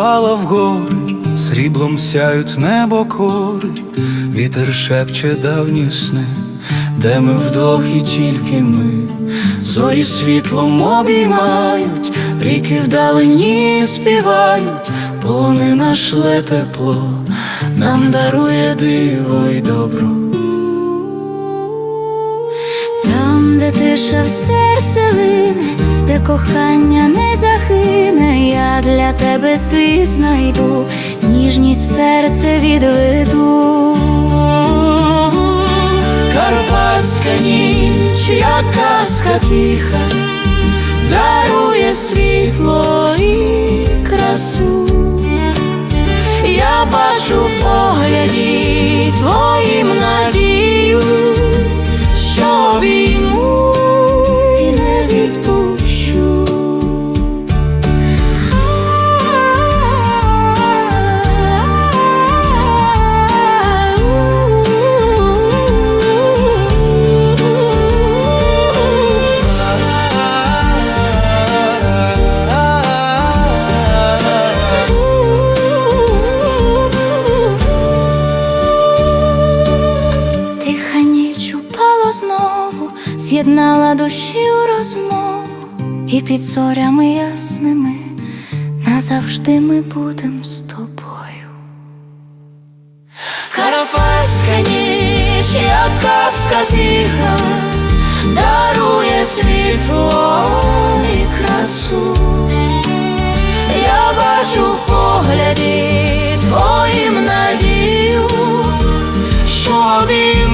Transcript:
впала в гори, сріблом сяють небо кори, вітер шепче давні сни, де ми вдвох і тільки ми, зорі світлом обіймають, ріки вдалині співають, полонина шле тепло, нам дарує диво й добро. Там, де тиша в серце лине, де кохання не захине, для тебе світ знайду, ніжність в серце відведу. Карпатська ніч, як казка тиха, дарує світло і красу. Я бачу в погляді твоїм надію, з'єднала душі у розмову, і під зорями ясними назавжди ми будем з тобою. Карпатська ніч, як казка тиха, дарує світло і красу, я бачу в погляді твоїм надію, що обіймає